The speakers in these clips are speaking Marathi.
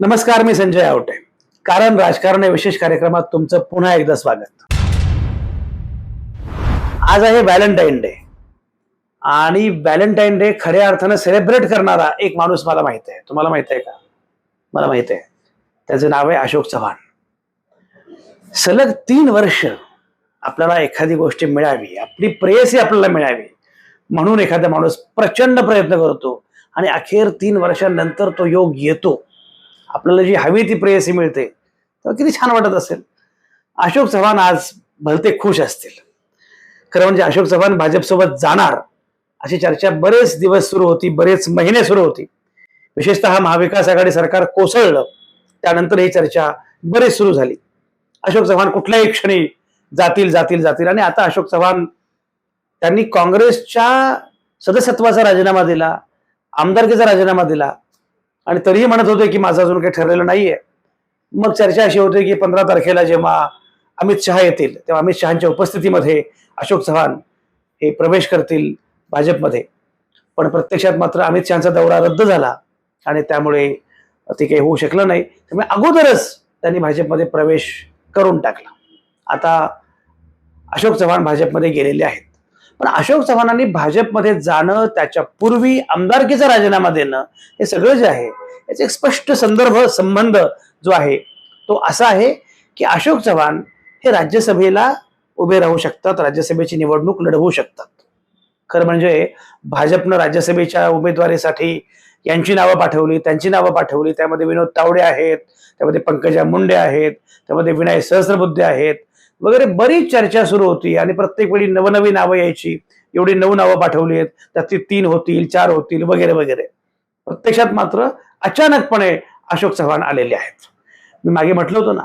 नमस्कार मी संजय आवटे. कारण राजकारण या विशेष कार्यक्रमात तुमचं पुन्हा एकदा स्वागत. आज आहे व्हॅलेंटाईन डे. आणि व्हॅलेंटाईन डे खऱ्या अर्थानं सेलिब्रेट करणारा एक माणूस मला माहीत आहे. तुम्हाला माहीत आहे का? मला माहीत आहे. त्याचं नाव आहे अशोक चव्हाण. सलग तीन वर्ष आपल्याला एखादी गोष्ट मिळावी आपली प्रेयसी आपल्याला मिळावी म्हणून एखादा माणूस प्रचंड प्रयत्न करतो आणि अखेर तीन वर्षांनंतर तो योग येतो. आपल्याला जी हवी ती प्रेयसी मिळते तेव्हा किती छान वाटत असेल. अशोक चव्हाण आज भलते खुश असतील. खरं म्हणजे अशोक चव्हाण भाजपसोबत जाणार अशी चर्चा बरेच दिवस सुरू होती बरेच महिने सुरू होती. विशेषतः महाविकास आघाडी सरकार कोसळलं त्यानंतर ही चर्चा बरेच सुरू झाली. अशोक चव्हाण कुठल्याही क्षणी जातील जातील जातील. आणि आता अशोक चव्हाण त्यांनी काँग्रेसच्या सदस्यत्वाचा राजीनामा दिला आमदारकीचा राजीनामा दिला आणि तरीही म्हणत होते की माझं अजून काही ठरलेलं नाहीये. मग चर्चा अशी होते की पंधरा तारखेला जेव्हा अमित शहा येतील तेव्हा अमित शहाच्या उपस्थितीमध्ये अशोक चव्हाण हे प्रवेश करतील भाजपमध्ये. पण प्रत्यक्षात मात्र अमित शहाचा दौरा रद्द झाला आणि त्यामुळे ते काही होऊ शकलं नाही. त्यामुळे अगोदरच त्यांनी भाजपमध्ये प्रवेश करून टाकला. आता अशोक चव्हाण भाजपमध्ये गेलेले आहेत. पण अशोक चव्हाणांनी भाजपमध्ये जाणं त्याच्या पूर्वी आमदारकीचा राजीनामा देणं हे सगळं जे आहे याचा एक स्पष्ट संदर्भ संबंध जो आहे तो असा आहे की अशोक चव्हाण हे राज्यसभेला उभे राहू शकतात राज्यसभेची निवडणूक लढवू शकतात. खरं म्हणजे भाजपनं राज्यसभेच्या उमेदवारीसाठी यांची नावं पाठवली त्यांची नावं पाठवली त्यामध्ये विनोद तावडे आहेत त्यामध्ये पंकजा मुंडे आहेत त्यामध्ये विनय सहस्रबुद्धे आहेत वगैरे बरीच चर्चा सुरू होती आणि प्रत्येक वेळी नवनवी नावं यायची. एवढी नऊ नावं पाठवली आहेत. त्यातली तीन होतील चार होतील वगैरे वगैरे. प्रत्यक्षात मात्र अचानकपणे अशोक चव्हाण आलेले आहेत. मी मागे म्हटलं होतं ना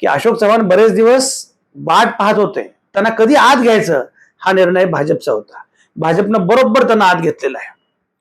की अशोक चव्हाण बरेच दिवस वाट पाहत होते. त्यांना कधी आत घ्यायचं? हा निर्णय भाजपचा होता. भाजपनं बरोबर त्यांना आत घेतलेला आहे.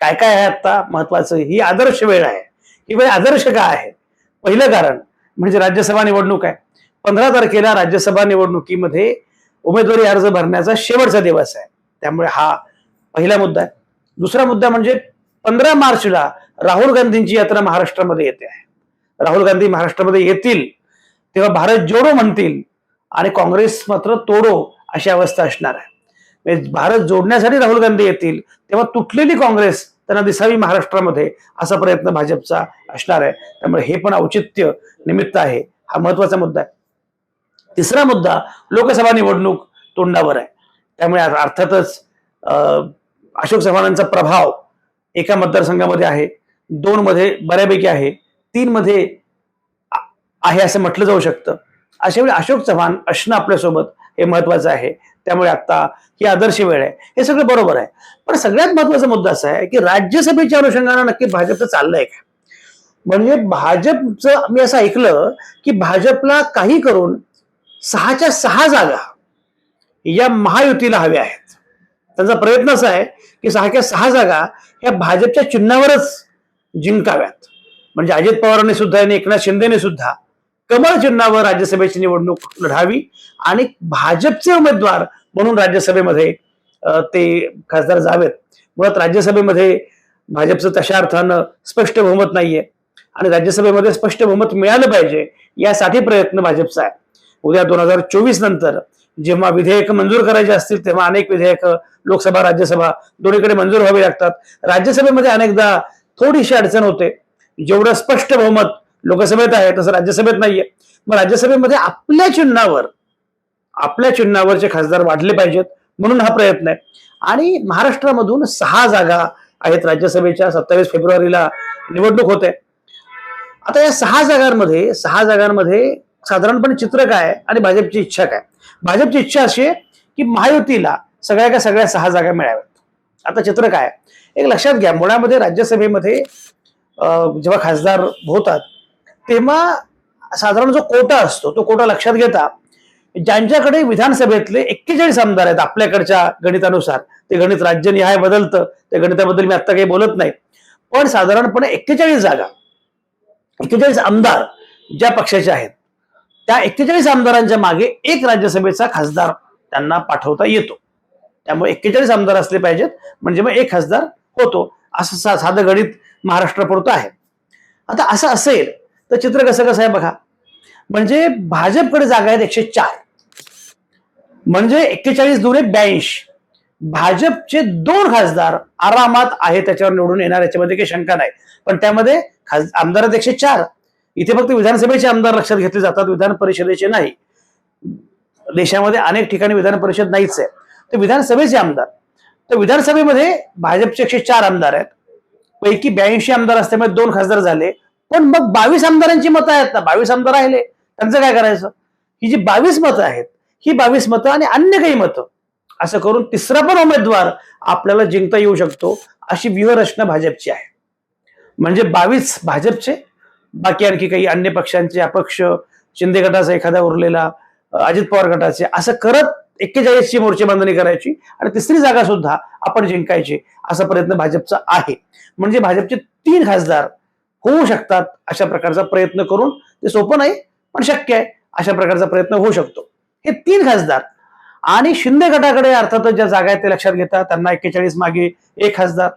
काय काय आहे आता महत्वाचं ही आदर्श वेळ आहे. ही वेळ आदर्श का आहे? पहिलं कारण म्हणजे राज्यसभा निवडणूक आहे. पंधरा तारखेला राज्यसभा निवडणुकीमध्ये उमेदवारी अर्ज भरण्याचा शेवटचा दिवस आहे. त्यामुळे हा पहिला मुद्दा आहे. दुसरा मुद्दा म्हणजे पंधरा मार्चला राहुल गांधींची यात्रा महाराष्ट्रामध्ये येते आहे. राहुल गांधी महाराष्ट्रामध्ये येतील तेव्हा भारत जोडो म्हणतील आणि काँग्रेस मात्र तोडो अशी अवस्था असणार आहे. म्हणजे भारत जोडण्यासाठी राहुल गांधी येतील तेव्हा तुटलेली काँग्रेस त्यांना दिसावी महाराष्ट्रामध्ये असा प्रयत्न भाजपचा असणार आहे. त्यामुळे हे पण औचित्य निमित्त आहे. हा महत्त्वाचा मुद्दा आहे. तिसरा मुद्दा लोकसभा निवडणूक तोंडावर आहे. त्यामुळे अर्थातच अं, अशोक चव्हाणांचा प्रभाव एका मतदारसंघामध्ये आहे दोन मध्ये बऱ्यापैकी आहे तीन मध्ये आहे असं म्हटलं जाऊ शकतं. अशा वेळी अशोक चव्हाण असणं आपल्यासोबत हे महत्वाचं आहे. त्यामुळे आता ही आदर्श वेळ आहे. हे सगळं बरोबर आहे. पण सगळ्यात महत्त्वाचा मुद्दा असा आहे की राज्यसभेच्या अनुषंगानं नक्की भाजपचं चाललंय का म्हणजे भाजपचं मी असं ऐकलं की भाजपला काही करून सहाच्या सहा जागा या महायुतीला हव्या आहेत. त्यांचा प्रयत्न असा आहे की सहाच्या सहा जागा या भाजपच्या चिन्हावरच जिंकाव्यात. म्हणजे अजित पवारांनी सुद्धा आणि एकनाथ शिंदेने सुद्धा कमळ चिन्हावर राज्यसभेची निवडणूक लढावी आणि भाजपचे उमेदवार म्हणून राज्यसभेमध्ये ते खासदार जावेत. मुळात राज्यसभेमध्ये भाजपचं तशा अर्थानं स्पष्ट बहुमत नाहीये आणि राज्यसभेमध्ये स्पष्ट बहुमत मिळालं पाहिजे यासाठी प्रयत्न भाजपचा आहे. उद्या दोन हजार चोवीस नंतर जेव्हा विधेयक मंजूर करायचे असतील तेव्हा अनेक विधेयक लोकसभा राज्यसभा दोन्हीकडे मंजूर व्हावी लागतात. राज्यसभेमध्ये अनेकदा थोडीशी अडचण होते. जेवढं स्पष्ट बहुमत लोकसभेत आहे तसं राज्यसभेत नाहीये. मग राज्यसभेमध्ये आपल्या चिन्हावर आपल्या चिन्हावरचे खासदार वाढले पाहिजेत म्हणून हा प्रयत्न आहे. आणि महाराष्ट्रामधून सहा जागा आहेत राज्यसभेच्या सत्तावीस फेब्रुवारीला निवडणूक होते. आता या सहा जागांमध्ये सहा जागांमध्ये साधारणपणे चित्र काय आणि भाजपची इच्छा काय भाजपची इच्छा अशी आहे की महायुतीला सगळ्या का सगळ्या सहा जागा मिळाव्यात. आता चित्र काय एक लक्षात घ्या मुळामध्ये राज्यसभेमध्ये अं, जेव्हा खासदार होतात तेव्हा साधारण जो कोटा असतो तो कोटा लक्षात घेता ज्यांच्याकडे विधानसभेतले एक्केचाळीस आमदार आहेत आपल्याकडच्या गणितानुसार ते गणित राज्यनिहाय बदलतं त्या गणिताबद्दल मी आता काही बोलत नाही पण साधारणपणे एक्केचाळीस जागा एक्केचाळीस आमदार ज्या पक्षाचे आहेत त्या एक्केचाळीस आमदारांच्या मागे एक राज्यसभेचा खासदार त्यांना पाठवता येतो. त्यामुळे एक्केचाळीस आमदार असले पाहिजेत म्हणजे मग एक खासदार होतो. असं सा- साधं गणित महाराष्ट्रापुरतं आहे. आता असं असेल तर चित्र कसं कसं आहे बघा. म्हणजे भाजपकडे जागा आहेत एकशे चार. म्हणजे एक्केचाळीस दुने ब्याऐंशी. भाजपचे दोन खासदार आरामात आहे त्याच्यावर निवडून येणार याच्यामध्ये काही शंका नाही. पण त्यामध्ये खास आमदार एकशे चार. इथे फक्त विधानसभेचे आमदार लक्षात घेतले जातात विधान परिषदेचे नाही. देशामध्ये अनेक ठिकाणी विधान परिषद नाहीच आहे. तर विधानसभेचे आमदार तर विधानसभेमध्ये भाजपचे एकशे चार आमदार आहेत. पैकी ब्याऐंशी आमदार असल्यामुळे दोन खासदार झाले. पण मग बावीस आमदारांची मतं आहेत ना? बावीस आमदार राहिले. त्यांचं काय करायचं? ही जी बावीस मतं आहेत ही बावीस मतं आणि अन्य काही मतं असं करून तिसरा पण उमेदवार आपल्याला जिंकता येऊ शकतो अशी व्यूहरचना भाजपची आहे. म्हणजे बावीस भाजपचे बाकी आणखी काही अन्य पक्षांचे अपक्ष शिंदे गटाचा एखादा उरलेला अजित पवार गटाचे असं करत एक्केचाळीसची मोर्चे बांधणी करायची आणि तिसरी जागा सुद्धा आपण जिंकायची असा प्रयत्न भाजपचा आहे. म्हणजे भाजपचे तीन खासदार होऊ शकतात अशा प्रकारचा प्रयत्न करून ते सोपं नाही पण शक्य आहे अशा प्रकारचा प्रयत्न होऊ शकतो. हे तीन खासदार आणि शिंदे गटाकडे अर्थातच ज्या जागा आहेत ते लक्षात घेता त्यांना एक्केचाळीस मागे एक खासदार.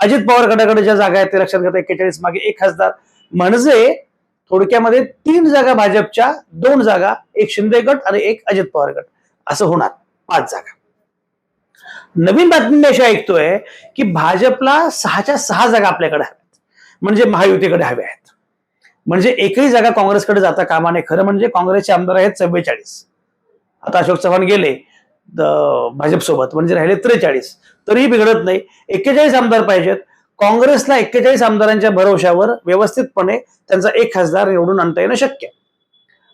अजित पवार गटाकडे ज्या जागा आहेत ते लक्षात घेता एक्केचाळीस मागे एक खासदार. म्हणजे थोडक्यामध्ये तीन जागा भाजपच्या दोन जागा एक शिंदे गट आणि एक अजित पवार गट. असं होणार पाच जागा. नवीन बातमी मी अशी ऐकतोय की भाजपला सहाच्या सहा जागा आपल्याकडे हव्यात म्हणजे महायुतीकडे हव्या आहेत. म्हणजे एकही जागा काँग्रेसकडे जाता कामा नये. खरं म्हणजे काँग्रेसचे आमदार आहेत चव्वेचाळीस आता अशोक चव्हाण गेले भाजपसोबत म्हणजे राहिले त्रेचाळीस. तरीही बिघडत नाही. एक्केचाळीस आमदार पाहिजेत. काँग्रेसला एक्केचाळीस आमदारांच्या भरोशावर व्यवस्थितपणे त्यांचा एक खासदार निवडून आणता येणं शक्य. आहे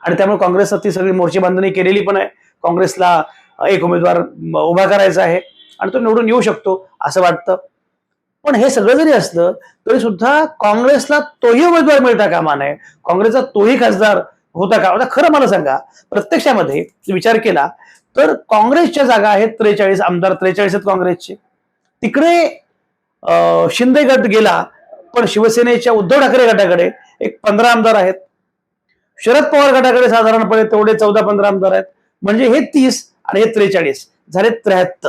आणि त्यामुळे काँग्रेसनं ती सगळी मोर्ची बांधणी केलेली पण आहे. काँग्रेसला एक उमेदवार उभा करायचा आहे आणि तो निवडून येऊ शकतो असं वाटतं. पण हे सगळं जरी असलं तरी सुद्धा काँग्रेसला तोही उमेदवार मिळता कामा नये. काँग्रेसचा तोही खासदार होता का? आता खरं मला सांगा प्रत्यक्षामध्ये विचार केला तर काँग्रेसच्या जागा आहेत त्रेचाळीस आमदार त्रेचाळीस आहेत काँग्रेसचे. तिकडे शिंदे गट गेला पण शिवसेनेच्या उद्धव ठाकरे गटाकडे एक पंधरा आमदार आहेत. शरद पवार गटाकडे साधारणपणे तेवढे चौदा पंधरा आमदार आहेत. म्हणजे हे तीस आणि हे त्रेचाळीस झाले त्र्याहत्तर.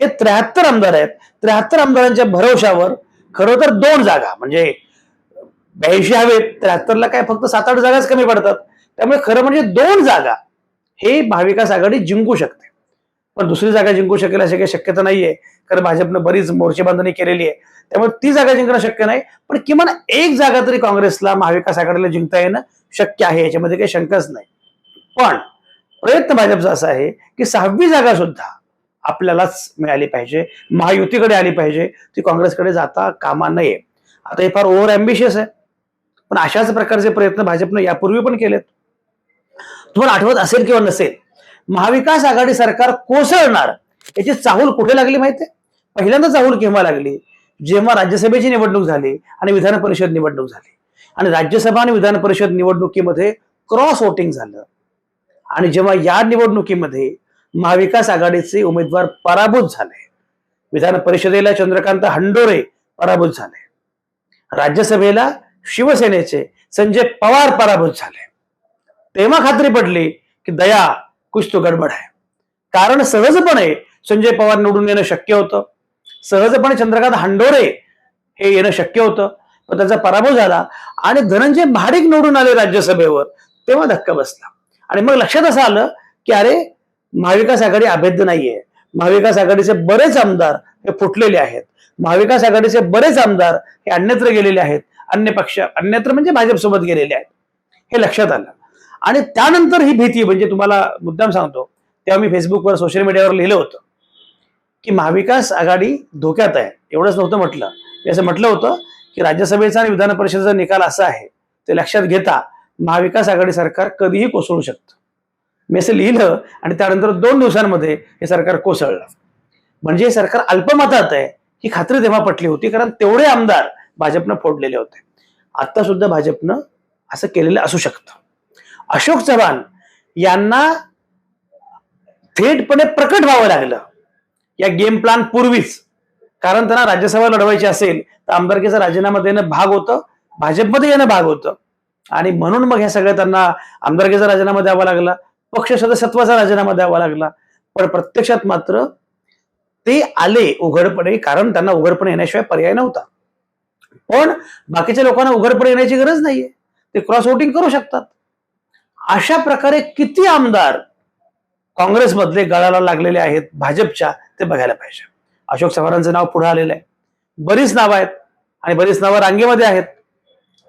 हे त्र्याहत्तर आमदार आहेत. त्र्याहत्तर आमदारांच्या भरोशावर खरं तर दोन जागा म्हणजे ब्याऐंशी हवेत त्र्याहत्तरला काय फक्त सात आठ जागाच कमी पडतात. त्यामुळे खरं म्हणजे दोन जागा हे महाविकास आघाडी जिंकू शकते. पण दुसरी जागा जिंकू शकेल अशी काही शक्यता नाहीये. कारण भाजपनं बरीच मोर्चे बांधणी केलेली आहे. त्यामुळे ती जागा जिंकणं शक्य नाही. पण किमान एक जागा तरी काँग्रेसला महाविकास आघाडीला जिंकता येणं शक्य आहे. याच्यामध्ये काही शंकाच नाही. पण प्रयत्न भाजपचा असा आहे की सहावी जागा सुद्धा आपल्यालाच मिळाली पाहिजे. महायुतीकडे आली पाहिजे. ती काँग्रेसकडे जाता कामा नये. आता हे फार ओव्हर अँबिशियस आहे. पण अशाच प्रकारचे प्रयत्न भाजपनं यापूर्वी पण केलेत. तुम्हाला आठवत असेल किंवा नसेल महाविकास आघाडी सरकार कोसळणार याची चाहूल कुठे लागली माहितीये? पहिल्यांदा चाहूल केव्हा लागली? जेव्हा राज्यसभेची निवडणूक झाली आणि विधान परिषद निवडणूक झाली. आणि राज्यसभा आणि विधान परिषद निवडणुकीमध्ये क्रॉस वोटिंग झालं. आणि जेव्हा या निवडणुकीमध्ये महाविकास आघाडीचे उमेदवार पराभूत झाले विधान परिषदेला चंद्रकांत हंडोरे पराभूत झाले राज्यसभेला शिवसेनेचे संजय पवार पराभूत झाले. तेव्हा खात्री पडली की दया कुछ तो गडबड आहे कारण सहजपणे संजय पवार निवडून येणं शक्य होतं। सहजपणे चंद्रकांत हंडोरे हे येणं शक्य होतं. पण त्याचा पराभव झाला आणि धनंजय महाडिक निवडून आले राज्यसभेवर तेव्हा धक्का बसला. आणि मग लक्षात असं आलं की अरे महाविकास आघाडी अभेद्य नाहीये. महाविकास आघाडीचे बरेच आमदार हे फुटलेले आहेत. महाविकास आघाडीचे बरेच आमदार हे अन्यत्र गेलेले आहेत. अन्य पक्ष अन्यत्र म्हणजे भाजपसोबत गेलेले आहेत. हे लक्षात आलं. आणि त्यानंतर ही भीती म्हणजे तुम्हाला मुद्दाम सांगतो तेव्हा मी फेसबुकवर सोशल मीडियावर लिहिलं होतं की महाविकास आघाडी धोक्यात आहे. एवढंच नव्हतं म्हटलं. मी असं म्हटलं होतं की राज्यसभेचा आणि विधान परिषदेचा निकाल असा आहे ते लक्षात घेता महाविकास आघाडी सरकार कधीही कोसळू शकतं. मी असं लिहिलं आणि त्यानंतर दोन दिवसांमध्ये हे सरकार कोसळलं. म्हणजे हे सरकार अल्पमतात आहे ही खात्री तेव्हा पटली होती कारण तेवढे आमदार भाजपनं फोडलेले होते. आता सुद्धा भाजपनं असं केलेलं असू शकतं. अशोक चव्हाण यांना थेटपणे प्रकट व्हावं लागलं. या गेम प्लॅन पूर्वीच. कारण त्यांना राज्यसभा लढवायची असेल तर आमदारकीचा राजीनामा देणं भाग होतं भाजपमध्ये येणं भाग होतं. आणि म्हणून मग हे सगळं त्यांना आमदारकीचा राजीनामा द्यावा लागला पक्ष सदस्यत्वाचा राजीनामा द्यावा लागला. पण प्रत्यक्षात मात्र ते आले उघडपणे कारण त्यांना उघडपणे येण्याशिवाय पर्याय नव्हता. पण बाकीच्या लोकांना उघडपणे येण्याची गरज नाहीये. ते क्रॉस वोटिंग करू शकतात. अशा प्रकारे किती आमदार काँग्रेसमधले गळाला लागलेले आहेत भाजपच्या ते बघायला पाहिजे. अशोक चव्हाणांचं नाव पुढे आलेलं आहे. बरीच नावं आहेत आणि बरीच नावं रांगेमध्ये आहेत.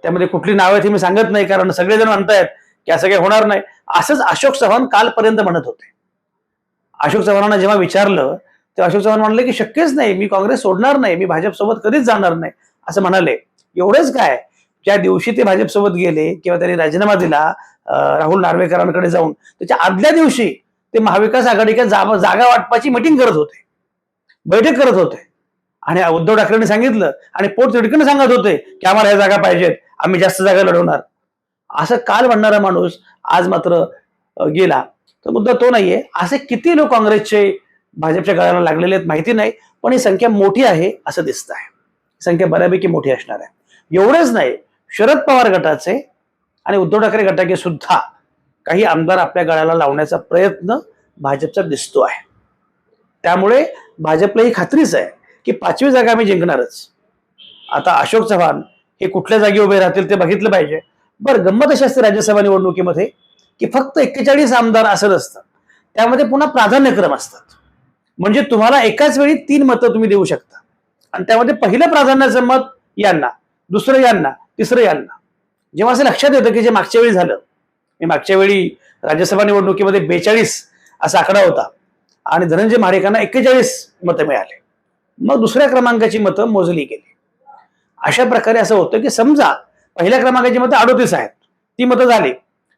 त्यामध्ये कुठली नावं आहेत हे मी सांगत नाही कारण सगळेजण म्हणतायत की असं काही होणार नाही. असंच अशोक चव्हाण कालपर्यंत म्हणत होते. अशोक चव्हाणांना जेव्हा विचारलं तेव्हा अशोक चव्हाण म्हणाले की शक्यच नाही मी काँग्रेस सोडणार नाही मी भाजपसोबत कधीच जाणार नाही असं म्हणाले. एवढंच काय? ज्या दिवशी ते भाजपसोबत गेले किंवा त्यांनी राजीनामा दिला राहुल नार्वेकरांकडे जाऊन. त्याच्या आदल्या दिवशी ते महाविकास आघाडीच्या जा- जागा वाटपाची मिटिंग करत होते. बैठक करत होते. आणि उद्धव ठाकरेंनी सांगितलं आणि पोट तिडकीनं सांगत होते की आम्हाला ह्या जागा पाहिजेत. आम्ही जास्त जागा लढवणार. असं काल म्हणणारा माणूस आज मात्र गेला. तर मुद्दा तो नाहीये. असे किती लोक काँग्रेसचे भाजपच्या गळ्याला लागलेले आहेत माहिती नाही. पण ही संख्या मोठी आहे असं दिसत आहे संख्या बऱ्यापैकी मोठी असणार आहे. एवढंच नाही. शरद पवार गटाचे आणि उद्धव ठाकरे गटाचे सुद्धा काही आमदार आपल्या गळ्याला लावण्याचा प्रयत्न भाजपचा दिसतो आहे. त्यामुळे भाजपला ही खात्रीच आहे की पाचवी जागा आम्ही जिंकणारच. आता अशोक चव्हाण हे कुठल्या जागी उभे राहतील ते बघितलं पाहिजे. बरं गंमत अशी असते राज्यसभा निवडणुकीमध्ये की फक्त एक्केचाळीस आमदार असं नसतं त्यामध्ये पुन्हा प्राधान्यक्रम असतात. म्हणजे तुम्हाला एकाच वेळी तीन मतं तुम्ही देऊ शकता. आणि त्यामध्ये पहिलं प्राधान्याचं मत यांना दुसरं यांना तिसरं यांना. जेव्हा असं लक्षात येतं की जे मागच्या वेळी झालं मी मागच्या वेळी राज्यसभा निवडणुकीमध्ये बेचाळीस असा आकडा होता आणि धनंजय महाडिकांना एक्केचाळीस मतं मिळाले. मग दुसऱ्या क्रमांकाची मतं मोजली गेली. अशा प्रकारे असं होतं की समजा पहिल्या क्रमांकाची मतं अडोतीस आहेत ती मतं झाली.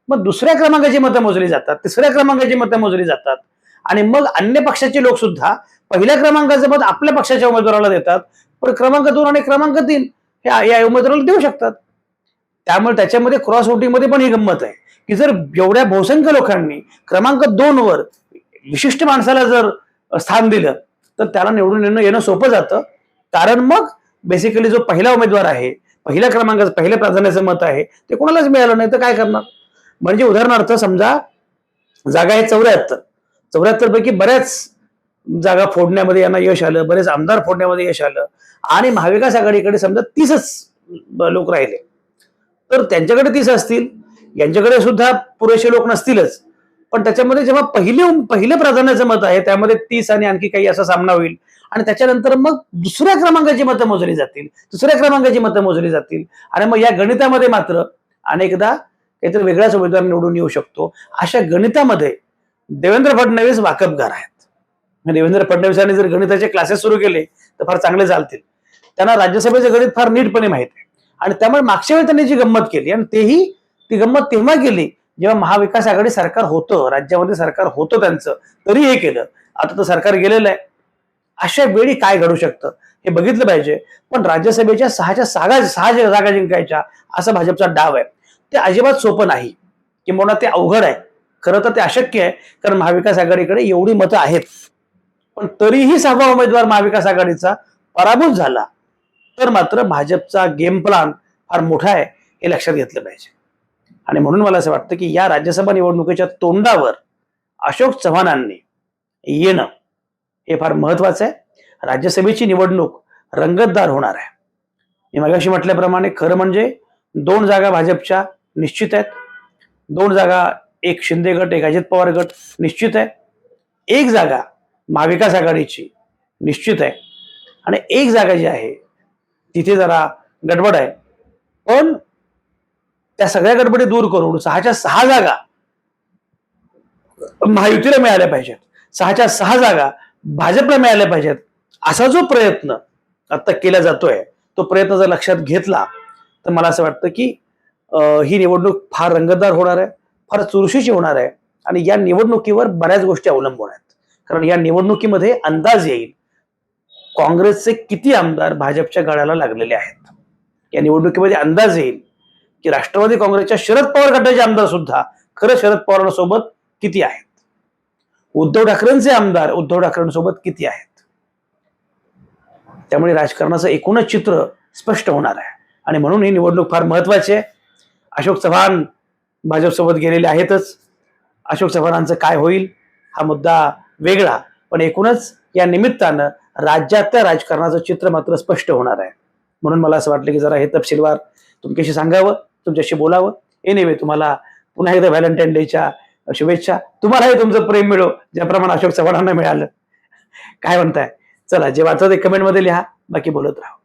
मग दुसऱ्या क्रमांकाची मतं मोजली जातात तिसऱ्या क्रमांकाची मतं मोजली जातात आणि मग अन्य पक्षाचे लोक सुद्धा पहिल्या क्रमांकाचं मत आपल्या पक्षाच्या उमेदवाराला देतात पण क्रमांक दोन आणि क्रमांक तीन हे या उमेदवाराला देऊ शकतात. त्यामुळे त्याच्यामध्ये क्रॉस वोटिंगमध्ये पण ही गंमत आहे. की जर एवढ्या बहुसंख्य लोकांनी क्रमांक दोन वर विशिष्ट माणसाला जर स्थान दिलं तर त्याला निवडून येणं येणं सोपं जातं. कारण मग बेसिकली जो पहिला उमेदवार आहे पहिल्या क्रमांकाचं पहिल्या प्राधान्याचं मत आहे ते कोणालाच मिळालं नाही तर काय करणार? म्हणजे उदाहरणार्थ समजा जागा आहे चौऱ्याहत्तर. चौऱ्याहत्तर पैकी बऱ्याच जागा फोडण्यामध्ये यांना यश आलं बरेच आमदार फोडण्यामध्ये यश आलं. आणि महाविकास आघाडीकडे समजा तीसच लोक राहिले. तर त्यांच्याकडे तीस असतील. यांच्याकडे सुद्धा पुरेसे लोक नसतीलच. पण त्याच्यामध्ये जेव्हा पहिले पहिले प्राधान्याचं मत आहे त्यामध्ये तीस आणि आणखी काही असा सामना होईल. आणि त्याच्यानंतर मग दुसऱ्या क्रमांकाची मतं मोजली जातील. दुसऱ्या क्रमांकाची मतं मोजली जातील. आणि मग या गणितामध्ये मात्र अनेकदा काहीतरी वेगळाच उमेदवार निवडून येऊ शकतो. अशा गणितामध्ये देवेंद्र फडणवीस वाकबगार आहेत. देवेंद्र फडणवीसांनी जर गणिताचे क्लासेस सुरू केले तर फार चांगले चालतील. त्यांना राज्यसभेचं गणित फार नीटपणे माहीत आहे. आणि त्यामुळे मागच्या वेळी त्यांनी जी गंमत केली आणि तेही ती गंमत तेव्हा केली जेव्हा महाविकास आघाडी सरकार होतं राज्यामध्ये सरकार होतं त्यांचं तरी हे केलं. आता तर सरकार गेलेलं आहे. अशा वेळी काय घडू शकतं? हे बघितलं पाहिजे. पण राज्यसभेच्या सहाच्या सहा सहा जागा जिंकायच्या असा भाजपचा डाव आहे. ते अजिबात सोपं नाही. किंबहुना ते अवघड आहे. खरं तर ते अशक्य आहे कारण महाविकास आघाडीकडे एवढी मतं आहेत. पण तरीही सहावा उमेदवार महाविकास आघाडीचा पराभूत झाला. तर मात्र भाजपचा गेम प्लान फार मोठा आहे हे लक्षात घेतलं पाहिजे. आणि म्हणून मला असं वाटतं की या राज्यसभा निवडणुकीच्या तोंडावर अशोक चव्हाणांनी येणं हे फार महत्वाचं आहे. राज्यसभेची निवडणूक रंगतदार होणार आहे. मी मगाशी म्हटल्याप्रमाणे खरं म्हणजे दोन जागा भाजपच्या निश्चित आहेत. दोन जागा एक शिंदे गट एक अजित पवार गट निश्चित आहे. एक जागा महाविकास आघाडीची निश्चित आहे. आणि एक जागा जी आहे तिथे जरा गडबड आहे. पण त्या सगळ्या गडबडी दूर करून सहाच्या सहा जागा महायुतीला मिळाल्या पाहिजेत. सहाच्या सहा जागा भाजपला मिळाल्या पाहिजेत असा जो प्रयत्न आता केला जातोय तो प्रयत्न जर लक्षात घेतला तर मला असं वाटतं की ही निवडणूक फार रंगतदार होणार आहे फार चुरशीची होणार आहे आणि या निवडणुकीवर बऱ्याच गोष्टी अवलंबून आहेत. कारण या निवडणुकीमध्ये अंदाज येईल काँग्रेसचे किती आमदार भाजपच्या गळ्याला लागलेले आहेत? या निवडणुकीमध्ये अंदाज येईल की राष्ट्रवादी काँग्रेसच्या शरद पवार गटाचे आमदार सुद्धा खरं शरद पवारांसोबत किती आहेत? उद्धव ठाकरेंचे आमदार उद्धव ठाकरेंसोबत किती आहेत? त्यामुळे राजकारणाचं एकूणच चित्र स्पष्ट होणार आहे. आणि म्हणून ही निवडणूक फार महत्वाची आहे. अशोक चव्हाण भाजपसोबत गेलेले आहेतच. अशोक चव्हाणांचं काय होईल? हा मुद्दा वेगळा. पण एकूणच या निमित्तानं राज्यातल्या राजकारणाचं चित्र मात्र स्पष्ट होणार आहे. म्हणून मला असं वाटलं की जरा हे तपशीलवार तुमच्याशी सांगावं तुमच्याशी बोलावं. एनिवे तुम्हाला पुन्हा एकदा व्हॅलेंटाईन डेच्या शुभेच्छा. तुम्हालाही तुमचं प्रेम मिळो ज्याप्रमाणे अशोक चव्हाणांना मिळालं. काय म्हणताय? चला जे वाचत कमेंटमध्ये लिहा. बाकी बोलत राहा.